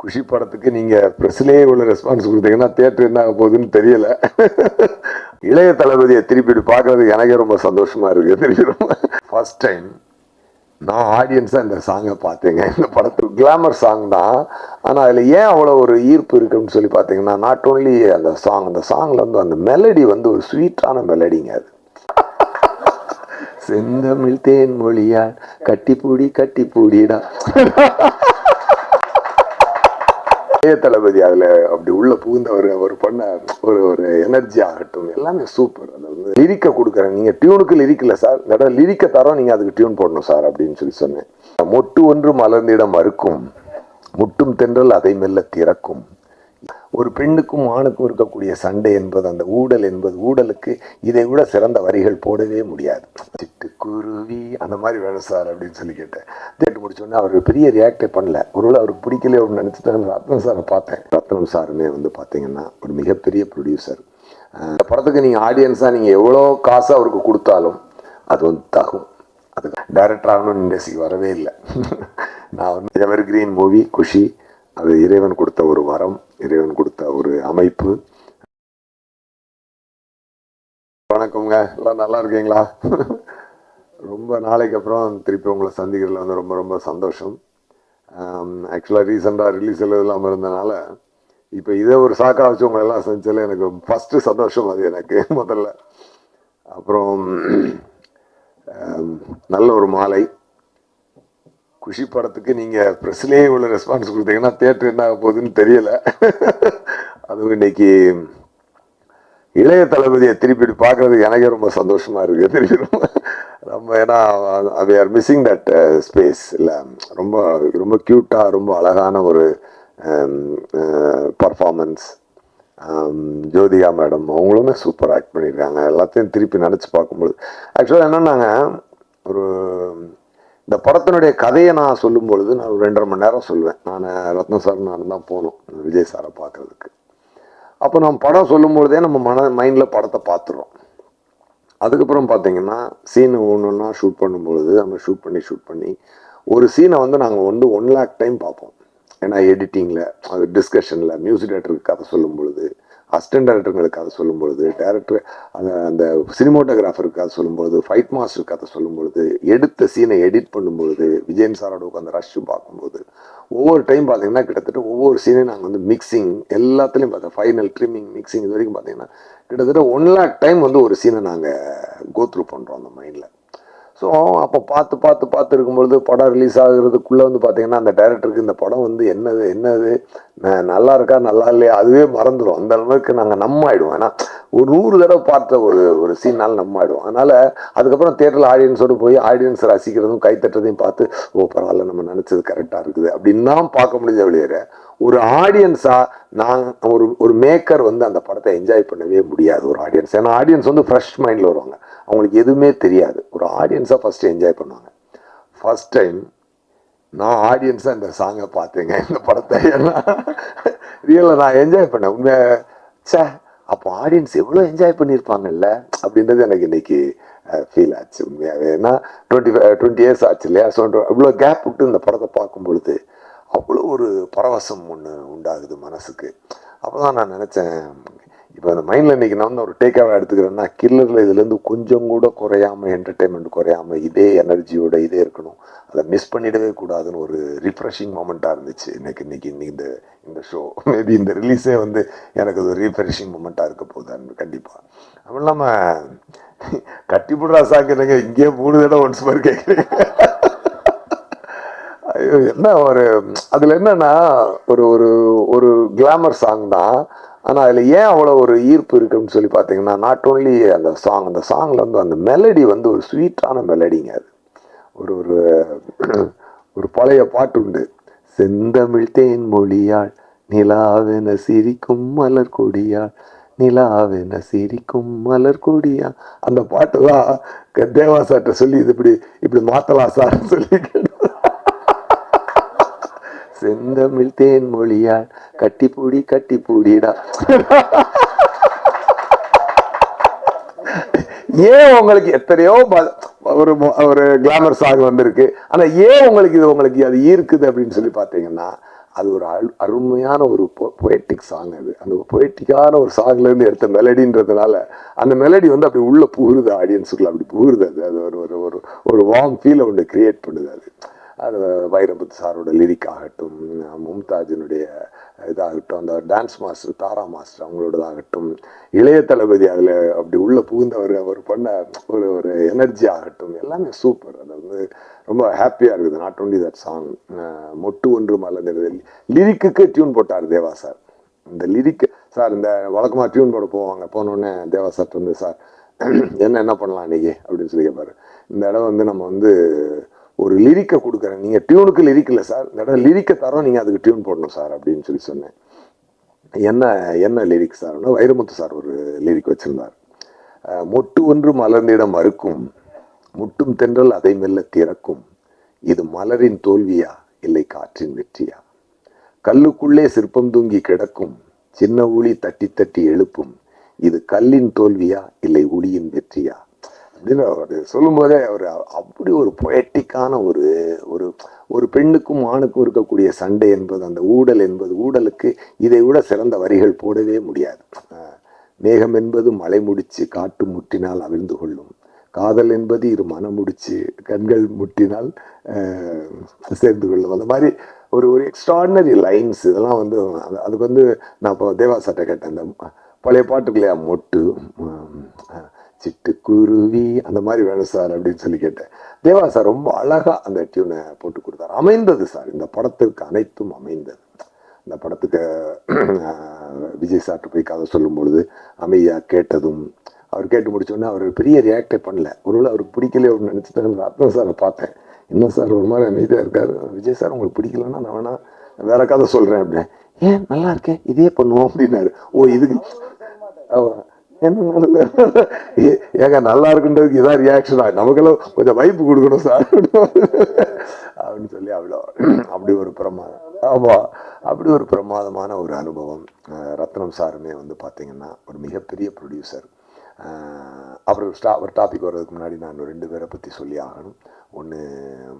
குஷி படத்துக்கு நீங்க ப்ரெஸ்லேயே உள்ள ரெஸ்பான்ஸ் கொடுத்தீங்கன்னா தேட்டர் என்ன ஆக போகுதுன்னு தெரியல. இளைய தளபதியை திருப்பி பார்க்கறது எனக்கே ரொம்ப சந்தோஷமா இருக்குது திருப்பி ரொம்ப ஃபர்ஸ்ட் டைம் நான் ஆடியன்ஸாக இந்த சாங்கை பார்த்தேங்க. இந்த படத்துக்கு கிளாமர் சாங் தான். ஆனால் அதில் ஏன் அவ்வளோ ஒரு ஈர்ப்பு இருக்குன்னு சொல்லி பார்த்தீங்கன்னா நாட் ஓன்லி அந்த சாங் அந்த சாங்கில் வந்து அந்த மெலடி வந்து ஒரு ஸ்வீட்டான மெலடிங்க அது. செந்தமிழ் தேன் மொழியால் கட்டிப்பூடி கட்டிப்பூடிடா. இளைய தளபதி அதுல அப்படி உள்ள புகுந்தவர் அவர் பண்ண ஒரு ஒரு எனர்ஜி ஆகட்டும். எல்லாமே சூப்பர் அது வந்து லிரிக்க கொடுக்குறேன் நீங்க டியூனுக்கு லிரிக்கல சார் இந்த லிரிக்க தரோம் நீங்க அதுக்கு டியூன் போடணும் சார் அப்படின்னு சொல்லி சொன்னேன். மொட்டு ஒன்று மலர்ந்திடம் மறுக்கும். முட்டும் தென்றல் அதை மெல்ல திறக்கும். ஒரு பெண்ணுக்கும் ஆணுக்கும் இருக்கக்கூடிய சண்டை என்பது அந்த ஊடல் என்பது ஊடலுக்கு இதை விட சிறந்த வரிகள் போடவே முடியாது. சிட்டுக்குருவி அந்த மாதிரி வேணும் சார் அப்படின்னு சொல்லி கேட்டேன். கேட்டு முடிச்சோடனே அவர் பெரிய ரியாக்டே பண்ணல. ஒருவேளை அவருக்கு பிடிக்கல அப்படின்னு நினச்சிட்டு ரத்னம் சாரை பார்த்தேன். ரத்னம் சாருமே வந்து பார்த்தீங்கன்னா ஒரு மிகப்பெரிய ப்ரொடியூசர் இந்த படத்துக்கு நீங்கள் ஆடியன்ஸாக நீங்கள் எவ்வளோ காசு அவருக்கு கொடுத்தாலும் அது வந்து தகும். அது டைரக்டர் ஆகணும்னு இண்டஸ்ட்ரிக்கு வரவே இல்லை. நான் வந்து எவர் கிரீன் மூவி குஷி அது இறைவன் கொடுத்த ஒரு வரம் இறைவன் கொடுத்த ஒரு அமைப்பு. வணக்கம்ங்க. எல்லாம் நல்லா இருக்கீங்களா? ரொம்ப நாளைக்கு அப்புறம் திருப்பி உங்களை சந்திக்கிறதுல வந்து ரொம்ப ரொம்ப சந்தோஷம். ஆக்சுவலாக ரீசெண்டாக ரிலீஸ் இல்லாமல் இருந்தனால இப்போ இதை ஒரு சாக்கா வச்சு உங்களை எல்லாம் சந்திச்சதில் எனக்கு ஃபஸ்ட்டு சந்தோஷம் அது எனக்கு முதல்ல. அப்புறம் நல்ல ஒரு மாலை. குஷி படத்துக்கு நீங்கள் ப்ரெஸ்லேயே உள்ள ரெஸ்பான்ஸ் கொடுத்தீங்கன்னா தேட்டர் என்ன ஆக போகுதுன்னு தெரியல. அதுவும் இன்னைக்கு இளைய தளபதியை திருப்பி பார்க்கறது எனக்கே ரொம்ப சந்தோஷமா இருக்கு. திருப்பி ரொம்ப ரொம்ப ஏன்னா we are missing that space இல்லை. ரொம்ப ரொம்ப க்யூட்டாக ரொம்ப அழகான ஒரு um, uh, performance um, Jyothika madam அவங்களுமே சூப்பர் ஆக்ட் பண்ணியிருக்காங்க. எல்லாத்தையும் திருப்பி நினச்சி பார்க்கும்போது ஆக்சுவலாக என்னன்னாங்க ஒரு இந்த படத்தினுடைய கதையை நான் சொல்லும் பொழுது நான் ஒரு ரெண்டரை மணி நேரம் சொல்லுவேன் நான் ரத்ன சார் நான் தான் போகணும் விஜய் சாரை பார்க்கறதுக்கு. அப்போ நம்ம படம் சொல்லும் பொழுதே நம்ம மன மைண்டில் படத்தை பார்த்துடுறோம் அதுக்கப்புறம் பார்த்தீங்கன்னா சீன் ஒன்று ஒன்றா ஷூட் பண்ணும்பொழுது நம்ம ஷூட் பண்ணி ஷூட் பண்ணி ஒரு சீனை வந்து நாங்கள் வந்து ஒன் லேக் டைம் பார்ப்போம். ஏன்னா எடிட்டிங்கில் அது டிஸ்கஷனில் மியூசிக் டேரக்டருக்கு கதை சொல்லும் பொழுது அசிஸ்டன்ட் டேரக்டருங்களுக்கு சொல்லும்பொழுது சொல்லும் டேரக்டர் அந்த அந்த சினிமோட்டோகிராஃபருக்கு கதை சொல்லும் பொழுது ஃபைட் மாஸ்டருக்கு கதை சொல்லும் பொழுது எடுத்த சீனை எடிட் பண்ணும் பொழுது விஜயன் சாரோட உட்காந்து ரஷ் பார்க்கும்போது ஒவ்வொரு டைம் பார்த்தீங்கன்னா கிட்டத்தட்ட ஒவ்வொரு சீனையும் நாங்கள் வந்து மிக்சிங் எல்லாத்துலேயும் பார்த்தோம் ஃபைனல் ட்ரிம்மிங் மிக்சிங் இது வரைக்கும் பார்த்தீங்கன்னா கிட்டத்தட்ட ஒன் லேக் டைம் வந்து ஒரு சீனை நாங்கள் கோத்ரூ பண்ணுறோம் அந்த மைண்டில் ஸோ அப்போ பார்த்து பார்த்து பார்த்து இருக்கும்பொழுது படம் ரிலீஸ் ஆகுறதுக்குள்ளே வந்து பார்த்தீங்கன்னா அந்த டைரக்டருக்கு இந்த படம் வந்து என்னது என்னது ந- நல்லா இருக்கா நல்லா இல்லையா அதுவே மறந்துடும் அந்த அளவுக்கு நாங்கள் நம்ம ஆயிடுவோம். ஏன்னா ஒரு நூறு தடவை பார்த்த ஒரு ஒரு சீனால் நம்ம ஆயிடும் அதனால் அதுக்கப்புறம் தேட்டரில் ஆடியன்ஸோடு போய் ஆடியன்ஸ் ரசிக்கிறதும் கைத்தட்டுறதையும் பார்த்து ஓ பரவாயில்ல நம்ம நினச்சது கரெக்டாக இருக்குது. அப்படின்னு தான் பார்க்க முடிஞ்ச வெளியேற ஒரு ஆடியன்ஸாக நான் ஒரு ஒரு மேக்கர் வந்து அந்த படத்தை என்ஜாய் பண்ணவே முடியாது ஒரு ஆடியன்ஸ் ஏன்னா ஆடியன்ஸ் வந்து ஃப்ரெஷ் மைண்டில் வருவாங்க. அவங்களுக்கு எதுவுமே தெரியாது. ஒரு ஆடியன்ஸாக ஃபஸ்ட்டு என்ஜாய் பண்ணுவாங்க. ஃபர்ஸ்ட் டைம் நான் ஆடியன்ஸாக இந்த சாங்கை பார்த்தேங்க இந்த படத்தை. ஏன்னா ரியலாக நான் என்ஜாய் பண்ணேன். உண்மை சே அப்போ ஆடியன்ஸ் எவ்வளோ என்ஜாய் பண்ணியிருப்பாங்கல்ல? அப்படின்றது எனக்கு இன்னைக்கு ஃபீல் ஆச்சு உண்மையாகவே ஏன்னா டுவெண்ட்டி டுவெண்ட்டி இயர்ஸ் ஆச்சு இல்லையா? ஸோ இவ்வளோ கேப் விட்டு இந்த படத்தை பார்க்கும் பொழுது அவ்வளோ ஒரு பரவசம் ஒன்று உண்டாகுது மனசுக்கு. அப்போ தான் நான் நினச்சேன் இப்போ அந்த மைண்டில் இன்னைக்கு நான் வந்து ஒரு டேக்காக எடுத்துக்கிறேன்னா கில்லரில் இதுலேருந்து கொஞ்சம் கூட குறையாம என்டர்டைன்மெண்ட் குறையாம இதே எனர்ஜியோட இதே இருக்கணும். அதை மிஸ் பண்ணிடவே கூடாதுன்னு ஒரு ரிஃப்ரெஷிங் மூமெண்ட்டாக இருந்துச்சு. எனக்கு இன்னைக்கு இன்னைக்கு இந்த இந்த ஷோ மேபி இந்த ரிலீஸே வந்து எனக்கு அது ஒரு ரீஃப்ரெஷிங் மூமெண்ட்டாக இருக்க போகுது கண்டிப்பாக அதுவும் இல்லாமல் கட்டிப்புடுறா சாக்குறீங்க இங்கேயே மூணு தடவை ஒன்ஸ் மாதிரி கேட்குறீங்க ஐயோ என்ன ஒரு அதுல என்னன்னா ஒரு ஒரு ஒரு கிளாமர் சாங் தான். ஆனால் அதில் ஏன் அவ்வளோ ஒரு ஈர்ப்பு இருக்குன்னு சொல்லி பார்த்தீங்கன்னா நாட் ஓன்லி அந்த சாங் அந்த சாங்ல வந்து அந்த மெலடி வந்து ஒரு ஸ்வீட்டான மெலடிங்க அது. ஒரு ஒரு ஒரு பழைய பாட்டு உண்டு. செந்தமிழ் தேன் மொழியாள் நிலாவென சிரிக்கும் மலர் கொடியாள் நிலாவென சிரிக்கும் மலர் கொடியா அந்த பாட்டு தான் தேவா சார்ட்ட சொல்லி இது இப்படி இப்படி மாத்தலாம் சார்னு சொல்லி செந்தமிழ் தேன் மொழியால் கட்டிப்பூடி கட்டிப்பூடிடா. ஏன் உங்களுக்கு எத்தனையோ ஒரு ஒரு கிளாமர் சாங் வந்திருக்கு. ஆனா ஏன் உங்களுக்கு இது உங்களுக்கு அது ஈர்க்குது அப்படின்னு சொல்லி பார்த்தீங்கன்னா அது ஒரு அருமையான ஒரு பொயட்டிக் சாங் அது. அந்த பொயட்டிக்கான ஒரு சாங்லேருந்து எடுத்த மெலடின்றதுனால அந்த மெலடி வந்து அப்படி உள்ள புகுருது ஆடியன்ஸுக்குள்ள அப்படி புகுருது அது. அது ஒரு ஒரு ஒரு ஒரு வார்ம் ஃபீலை ஒன்று கிரியேட் பண்ணுது அது. அது வைரமுத்து சாரோட லிரிக் ஆகட்டும் மும்தாஜினுடைய இதாகட்டும் அந்த டான்ஸ் மாஸ்டர் தாரா மாஸ்டர் அவங்களோடதாகட்டும் இளைய தளபதி அதில் அப்படி உள்ள புகுந்தவர் அவர் பண்ண ஒரு ஒரு எனர்ஜி ஆகட்டும் எல்லாமே சூப்பர் அது வந்து ரொம்ப ஹாப்பியாக இருக்குது. நாட் ஒன்லி தட் சாங் மொட்டு ஒன்று மலர்ந்தது லிரிக்குக்கு டியூன் போட்டார் தேவா சார். இந்த லிரிக் சார் இந்த வழக்கமாக டியூன் போட போவாங்க. போனோடனே தேவா சார் வந்து சார் என்ன என்ன பண்ணலாம் இன்னைக்கு? அப்படின்னு சொல்லி கேட்பாரு இந்த இடம் வந்து நம்ம வந்து ஒரு லிரிக்கை கொடுக்குறேன். நீங்கள் டியூனுக்கு லிரிக் இல்லை சார். இந்த இடம் லிரிக்கை தரோம் நீங்கள் அதுக்கு டியூன் போடணும் சார் அப்படின்னு சொல்லி சொன்னேன். என்ன என்ன லிரிக் சார்னா வைரமுத்து சார் ஒரு லிரிக் வச்சுருந்தார். மொட்டு ஒன்று மலர்ந்திடம் மறுக்கும். முட்டும் தென்றல் அதை மெல்ல திறக்கும். இது மலரின் தோல்வியா? இல்லை காற்றின் வெற்றியா? கல்லுக்குள்ளே சிற்பம் தூங்கி கிடக்கும். சின்ன ஊழி தட்டி தட்டி எழுப்பும். இது கல்லின் தோல்வியா? இல்லை உளியின் வெற்றியா? அப்படின்னு அவர் சொல்லும்போதே அவர் அப்படி ஒரு பொயட்டிக்கான ஒரு ஒரு ஒரு பெண்ணுக்கும் ஆணுக்கும் இருக்கக்கூடிய சண்டை என்பது அந்த ஊடல் என்பது ஊடலுக்கு இதை விட சிறந்த வரிகள் போடவே முடியாது. மேகம் என்பது மலை முடிச்சு காட்டு முட்டினால் அவிழ்ந்து கொள்ளும். காதல் என்பது இரு மனம் முடிச்சு கண்கள் முட்டினால் சேர்ந்து கொள்ளும். அந்த மாதிரி ஒரு ஒரு எக்ஸ்ட்ராடினரி லைன்ஸ் இதெல்லாம் வந்து அது- அதுக்கு வந்து நான் இப்போ தேவா சட்டை கேட்டேன். அந்த பழைய பாட்டுக்கு இல்லையா மொட்டு சிட்டுக்குருவி அந்த மாதிரி வேணும் சார் அப்படின்னு சொல்லி கேட்டேன். தேவா சார் ரொம்ப அழகா அந்த டியூனை போட்டு கொடுத்தாரு. அமைந்தது சார். இந்த படத்திற்கு அனைத்தும் அமைந்தது. இந்த படத்துக்கு விஜய் சார்ட்டு போய் கதை சொல்லும் பொழுது அமைதியா கேட்டதும் அவர் கேட்டு முடிச்சோடனே அவர் பெரிய ரியாக்டே பண்ணல. ஒருவேளை அவருக்கு பிடிக்கலையோ அப்படின்னு நினச்சிட்டு ரத்னம் சாரை பார்த்தேன். என்ன சார் ஒரு மாதிரி அமைதியாக இருக்காரு. விஜய் சார் உங்களுக்கு பிடிக்கலன்னா நான் வேணா வேற கதை சொல்கிறேன் அப்படின்னு. ஏன் நல்லா இருக்கே இதே பண்ணுவோம் அப்படின்னாரு. ஓ இதுக்கு. என்ன ஏ- ஏங்க நல்லா இருக்குன்றதுக்கு இதான் ரியாக்ஷனா நமக்கெல்லாம் கொஞ்சம் வைப்பு கொடுக்கணும் சார். அப்படின்னு சொல்லி அவ்வளோ. அப்படி ஒரு பிரமாதம். ஆமா. அப்படி ஒரு பிரமாதமான ஒரு அனுபவம் ரத்னம் சாருமே வந்து பார்த்தீங்கன்னா ஒரு மிகப்பெரிய ப்ரொடியூசர் அவர் ஸ்டா ஒரு டாபிக் வர்றதுக்கு முன்னாடி நான் ரெண்டு பேரை பற்றி சொல்லி ஆகணும். ஒன்று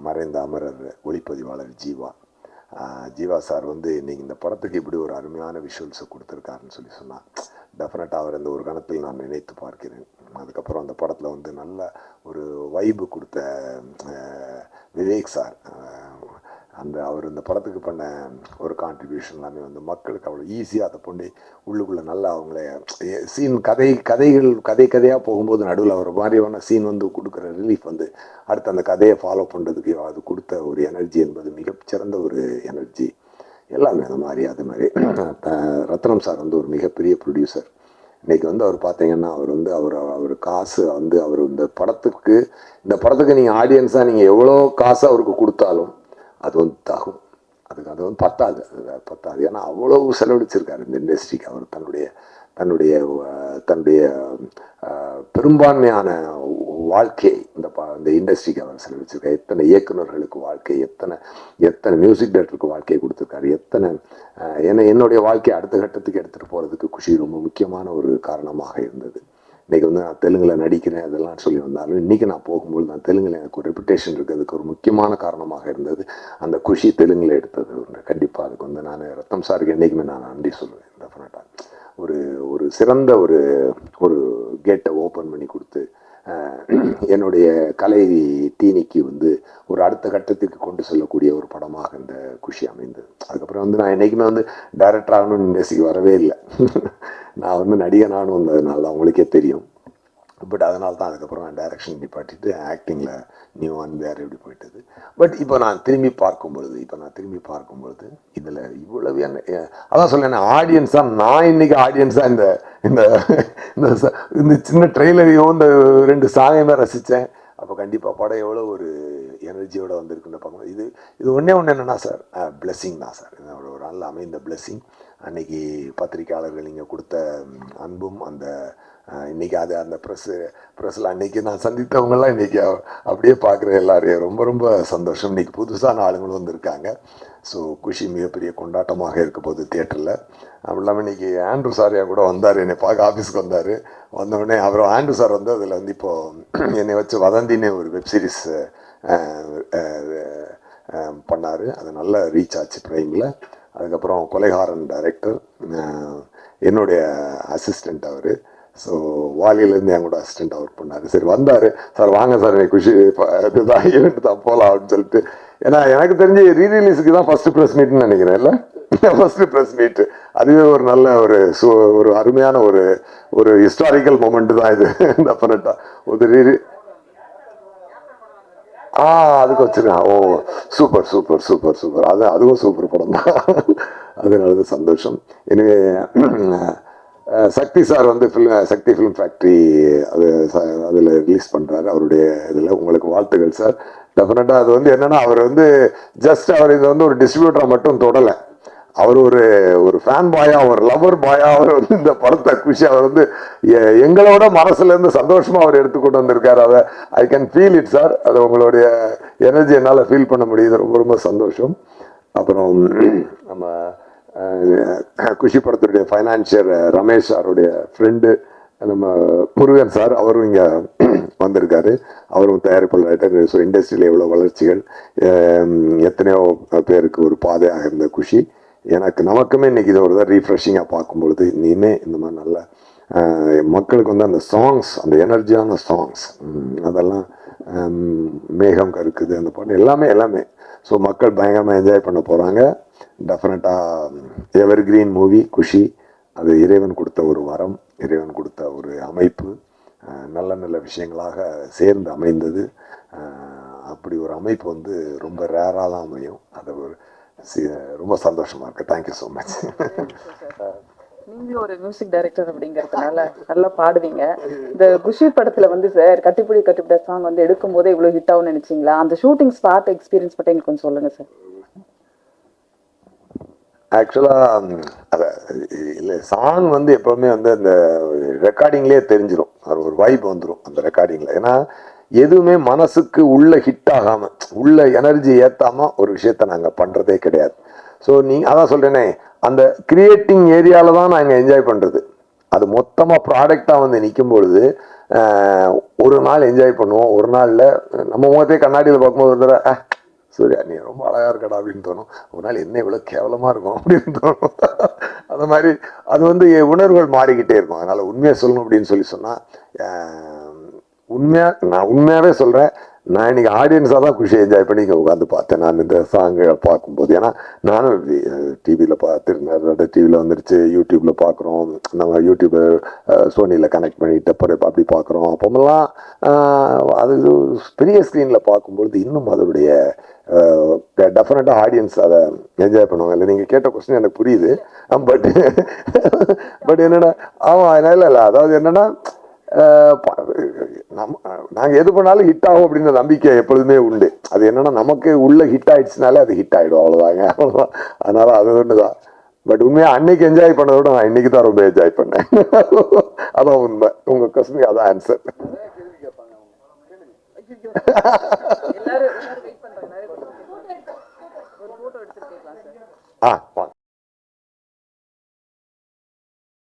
மறைந்த அமரர் ஒளிப்பதிவாளர் ஜீவா. ஜீவா சார் வந்து இன்னைக்கு இந்த படத்துக்கு இப்படி ஒரு அருமையான விஷுவல்ஸை கொடுத்துருக்காருன்னு சொல்லி சொன்னால் டெஃபினட்டாக அவர் இந்த ஒரு கணத்தில் நான் நினைத்து பார்க்கிறேன். அதுக்கப்புறம் அந்த படத்தில் வந்து நல்ல ஒரு வைபு கொடுத்த விவேக் சார். அந்த அவர் இந்த படத்துக்கு பண்ண ஒரு கான்ட்ரிபியூஷன் எல்லாமே வந்து மக்களுக்கு அவ்வளோ ஈஸியாக அதை கொண்டு உள்ளுக்குள்ளே நல்லா அவங்கள சீன் கதை கதைகள் கதை கதையாக போகும்போது நடுவில் அவர் மாதிரியான சீன் வந்து கொடுக்குற ரிலீஃப் வந்து அடுத்து அந்த கதையை ஃபாலோ பண்ணுறதுக்கு அது கொடுத்த ஒரு எனர்ஜி என்பது மிகச்சிறந்த ஒரு எனர்ஜி எல்லாமே அந்த மாதிரி அது மாதிரி. ரத்னம் சார் வந்து ஒரு மிகப்பெரிய ப்ரொடியூசர் இன்றைக்கி வந்து அவர் பார்த்தீங்கன்னா அவர் வந்து அவர் அவர் காசு வந்து அவர் இந்த படத்துக்கு இந்த படத்துக்கு நீங்கள் ஆடியன்ஸாக நீங்கள் எவ்வளோ காசு அவருக்கு கொடுத்தாலும் அது வந்து தகும் அதுக்கு அது வந்து பத்தாது பத்தாது ஏன்னா அவ்வளவு செலவழிச்சிருக்காரு இந்த இண்டஸ்ட்ரிக்கு அவர் தன்னுடைய தன்னுடைய தன்னுடைய பெரும்பான்மையான வாழ்க்கை இந்த ப இந்த இண்டஸ்ட்ரிக்கு அவர் செலவழிச்சிருக்காரு எத்தனை இயக்குனர்களுக்கு வாழ்க்கை எத்தனை எத்தனை மியூசிக் டைரக்டருக்கு வாழ்க்கையை கொடுத்துருக்காரு எத்தனை ஏன்னா என்னுடைய வாழ்க்கையை அடுத்த கட்டத்துக்கு எடுத்துகிட்டு போகிறதுக்கு குஷி ரொம்ப முக்கியமான ஒரு காரணமாக இருந்தது இன்னைக்கு வந்து நான் தெலுங்கில் நடிக்கிறேன் அதெல்லாம் சொல்லி வந்தாலும் இன்னைக்கு நான் போகும்போது நான் தெலுங்கில் எனக்கு ஒரு ரெப்புடேஷன் இருக்கிறதுக்கு ஒரு முக்கியமான காரணமாக இருந்தது. அந்த குஷி தெலுங்கில் எடுத்தது ஒன்று கண்டிப்பாக அதுக்கு வந்து நான் ரத்தம் சாருக்கு என்றைக்குமே நான் நன்றி சொல்லுவேன். டெஃபினட்டாக ஒரு ஒரு சிறந்த ஒரு ஒரு கேட்டை ஓப்பன் பண்ணி கொடுத்து என்னுடைய கலை தீனிக்கு வந்து ஒரு அடுத்த கட்டத்துக்கு கொண்டு செல்லக்கூடிய ஒரு படமாக இந்த குஷி அமைந்தது. அதுக்கப்புறம் வந்து நான் என்றைக்குமே வந்து டைரக்டர் ஆகணும்னு இண்டஸ்ட்ரிக்கு வரவே இல்லை. நான் வந்து நடிகனானு வந்ததுனால தான் அவங்களுக்கே தெரியும். பட் அதனால தான் அதுக்கப்புறம் நான் டைரக்ஷன் நிப்பாட்டிட்டு ஆக்டிங்கில் நியூ ஒன் வேறு எப்படி போயிட்டது. பட் இப்போ நான் திரும்பி பார்க்கும் பொழுது இப்போ நான் திரும்பி பார்க்கும் பொழுது இதில் இவ்வளவு என்ன அதான் சொல்லேன் ஆடியன்ஸாக நான் இன்னைக்கு ஆடியன்ஸாக இந்த இந்த இந்த இந்த சின்ன ட்ரெய்லரையும் இந்த ரெண்டு சாயமே ரசித்தேன் அப்போ கண்டிப்பாக படம் எவ்வளோ ஒரு எனர்ஜியோட வந்திருக்குன்னு பார்க்கணும். இது இது ஒன்றே ஒன்று என்னென்னா சார் பிளெஸ்ஸிங் தான் சார். இது ஒரு ஒரு நல்ல அமைந்த பிளெஸ்ஸிங் அன்னைக்கு பத்திரிக்கையாளர்கள் நீங்கள் கொடுத்த அன்பும் அந்த இன்றைக்கி அது அந்த ப்ரெஸ்ஸு ப்ரெஸ்ஸில் அன்றைக்கி நான் சந்தித்தவங்கெல்லாம் இன்றைக்கி அப்படியே பார்க்குற எல்லாரையும் ரொம்ப ரொம்ப சந்தோஷம். இன்றைக்கி புதுசான ஆளுங்களும் வந்திருக்காங்க. ஸோ குஷி மிகப்பெரிய கொண்டாட்டமாக இருக்க போகுது தியேட்டரில் அப்படி இல்லாமல் இன்றைக்கி ஆண்ட்ரூ சாரியாக கூட வந்தார் என்னை பார்க்க ஆஃபீஸ்க்கு வந்தார். வந்தவுடனே அப்புறம் ஆண்ட்ரூ சார் வந்து அதில் வந்து இப்போது என்னை வச்சு வதந்தின்னு ஒரு வெப்சீரிஸ் பண்ணார். அது நல்ல ரீச் ஆச்சு ப்ரைமில் அதுக்கப்புறம் கொலைகாரன் டைரக்டர் என்னுடைய அசிஸ்டண்ட் அவர். ஸோ வாலியிலேருந்து என் கூட அசிஸ்டண்ட்டாக ஒர்க் பண்ணார். சரி வந்தார். சார் வாங்க சார் எனக்கு குஷி இதுதான் ஈவெண்ட் தான் போகலாம் அப்படின்னு சொல்லிட்டு. ஏன்னா எனக்கு தெரிஞ்சு ரீரிலீஸுக்கு தான் ஃபஸ்ட்டு ப்ரெஸ் மீட்னு நினைக்கிறேன் இல்லை? ஃபஸ்ட்டு ப்ரெஸ் மீட் அதுவே ஒரு நல்ல ஒரு சு ஒரு அருமையான ஒரு ஒரு ஹிஸ்டாரிக்கல் மூமெண்ட் தான் இது டெஃபினட்டாக ஒரு ரீ ஆ அதுக்கு வச்சிருக்கேன் ஓ சூப்பர் சூப்பர் சூப்பர் சூப்பர். அது அதுவும் சூப்பர் படம் தான். அதனால சந்தோஷம். எனவே சக்தி சார் வந்து ஃபிலிம் சக்தி ஃபிலிம் ஃபேக்ட்ரி அது அதில் ரிலீஸ் பண்ணுறாரு அவருடைய இதில் உங்களுக்கு வாழ்த்துக்கள் சார். டெஃபினட்டாக அது வந்து என்னன்னா அவர் வந்து ஜஸ்ட் அவர் இது வந்து ஒரு டிஸ்ட்ரிபியூட்டராக மட்டும் தொடலை. அவர் ஒரு ஒரு ஃபேன் பாயா ஒரு லவர் பாயா அவர் வந்து இந்த படத்தை குஷி அவர் வந்து எ- எங்களோட மனசுலேருந்து சந்தோஷமாக அவர் எடுத்துக்கொண்டு வந்திருக்காரு. அதை I can feel it sir அதை உங்களுடைய எனர்ஜி என்னால் ஃபீல் பண்ண முடியுது. ரொம்ப ரொம்ப சந்தோஷம். அப்புறம் நம்ம குஷி படத்துடைய ஃபைனான்சியர் ரமேஷ் சாருடைய ஃப்ரெண்டு நம்ம முருகன் சார் அவரும் இங்கே வந்திருக்காரு. அவரும் தயாரிப்பாளர் ஸோ இண்டஸ்ட்ரியில் எவ்வளோ வளர்ச்சிகள் எத்தனையோ பேருக்கு ஒரு பாதையாக இருந்த குஷி. எனக்கு நமக்குமே இன்னைக்கு இதை ஒரு தான் ரீஃப்ரெஷிங்காக பார்க்கும்பொழுது இனிமே இந்த மாதிரி நல்ல மக்களுக்கு வந்து அந்த சாங்ஸ் அந்த எனர்ஜியான சாங்ஸ் அதெல்லாம் மேகம் கருக்குது அந்த பாட்டு எல்லாமே எல்லாமே. ஸோ மக்கள் பயங்கரமாக என்ஜாய் பண்ண போகிறாங்க டெஃபினட்டாக எவர் கிரீன் மூவி குஷி அது இறைவன் கொடுத்த ஒரு வரம் இறைவன் கொடுத்த ஒரு அமைப்பு நல்ல நல்ல விஷயங்களாக சேர்ந்து அமைந்தது. அப்படி ஒரு அமைப்பு வந்து ரொம்ப ரேராக தான் அமையும். அதை ஒரு ரொம்ப சந்தோஷமா இருக்கு. தேங்க்யூ ஸோ மச் நீங்களும் ஒரு மியூசிக் டைரக்டர் அப்படிங்கறதுனால நல்லா பாடுவீங்க. இந்த குஷி படத்துல வந்து சார் கட்டிப்புடி கட்டிப்புட சாங் வந்து எடுக்கும் போதே இவ்வளவு ஹிட் ஆகும்னு நினைச்சீங்களா? அந்த ஷூட்டிங் ஸ்பாட் எக்ஸ்பீரியன்ஸ் பத்தி எங்களுக்கு கொஞ்சம் சொல்லுங்க சார். ஆக்சுவலாக அதை இல்லை சாங் வந்து எப்போவுமே வந்து அந்த ரெக்கார்டிங்லேயே தெரிஞ்சிடும் அது ஒரு வைப் வந்துடும் அந்த ரெக்கார்டிங்கில் ஏன்னா எதுவுமே மனசுக்கு உள்ள ஹிட் ஆகாமல் உள்ள எனர்ஜி ஏற்றாமல் ஒரு விஷயத்த நாங்கள் பண்ணுறதே கிடையாது. ஸோ நீ அதான் சொல்கிறேனே அந்த கிரியேட்டிங் ஏரியாவில் தான் நாங்கள் என்ஜாய் பண்ணுறது அது மொத்தமாக ப்ராடக்டாக வந்து நிற்கும் பொழுது ஒரு நாள் என்ஜாய் பண்ணுவோம். ஒரு நாளில் நம்ம முகத்தே கண்ணாடியில் பார்க்கும்போது ஒரு தடவை சூர்யா நீ ரொம்ப அழகாக இருக்கடா அப்படின்னு தோணும். ஒரு நாள் என்ன இவ்வளோ கேவலமாக இருக்கும் அப்படின்னு தோணும். அந்த மாதிரி அது வந்து என் உணர்வுகள் மாறிக்கிட்டே இருக்கும். அதனால் உண்மையை சொல்லணும் அப்படின்னு சொல்லி சொன்னால் ஆஹ், உண்மையா நான் உண்மையாவே சொல்றேன். நான் இன்னைக்கு ஆடியன்ஸாக தான் குஷி என்ஜாய் பண்ணி இங்கே உட்காந்து பார்த்தேன். நான் இந்த சாங்குகளை பார்க்கும்போது ஏன்னா நானும் டிவியில் பார்த்துருந்தேன் டிவியில் வந்துருச்சு யூடியூப்ல பார்க்குறோம். நம்ம யூடியூப் சோனியில் கனெக்ட் பண்ணிட்டு அப்புறம் அப்படி பார்க்குறோம். அப்போமெல்லாம் அது பெரிய ஸ்க்ரீனில் பார்க்கும்பொழுது இன்னும் அதனுடைய டெஃபினட்டாக ஆடியன்ஸ் அதை என்ஜாய் பண்ணுவாங்க. இல்லை நீங்கள் கேட்ட கொஸ்டின் எனக்கு புரியுது. பட் பட் என்னன்னா ஆமாம் இல்லை இல்லை. அதாவது என்னன்னா நம்ம நாங்கள் எது பண்ணாலும் ஹிட் ஆகும் அப்படின்ற நம்பிக்கை எப்பொழுதுமே உண்டு. அது என்னென்னா நமக்கு உள்ள ஹிட் ஆயிடுச்சுனாலே அது ஹிட் ஆகிடும் அவ்வளோதாங்க அவ்வளோதான் அதனால் அது ஒன்று தான் பட் உண்மையாக அன்னைக்கு என்ஜாய் பண்ணதை விட நான் இன்னைக்கு தான் ரொம்ப என்ஜாய் பண்ணேன். அதான் உண்மை. உங்கள் கொஸ்டினுக்கு அதான் ஆன்சர் ஆ